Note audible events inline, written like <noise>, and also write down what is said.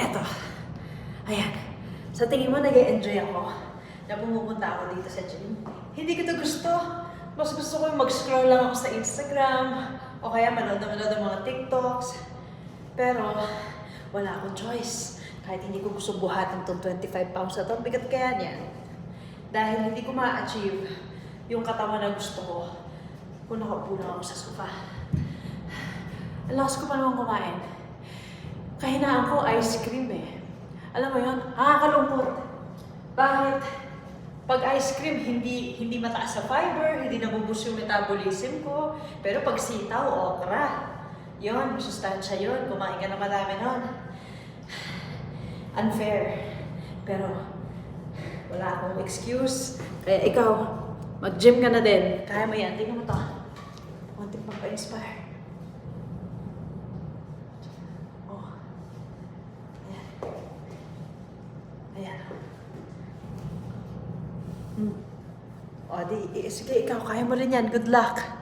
Eto. Ayan. Sa tingin mo, nag enjoy ako na pumupunta ako dito sa gym. Hindi ko to gusto. Mas gusto ko yung mag-scroll lang ako sa Instagram o kaya manood na manood ng mga TikToks. Pero wala akong choice. Kahit hindi ko gusto buhatin tong 25 pounds na to, bigat kaya niyan. Dahil hindi ko ma-achieve yung katawan na gusto ko kung nakaupo lang ako sa sofa. Ang ko pa naman kumain. Kahinaan ko ice cream eh. Alam mo yun, nakakalungkot. Bakit? Pag ice cream, hindi hindi mataas sa fiber, hindi nabubus yung metabolism ko. Pero pag sitaw, okra. Yun, sustansya yun. Kumain ka na marami nun. <sighs> Unfair. Pero, wala akong excuse. Kaya ikaw, mag-gym ka na din. Kaya mo yan. Tingnan mo to. Konting pagpa-inspire. Oh. Ayan. Ayan. Hmm. O, di, sige, ikaw, kaya mo rin yan. Good luck.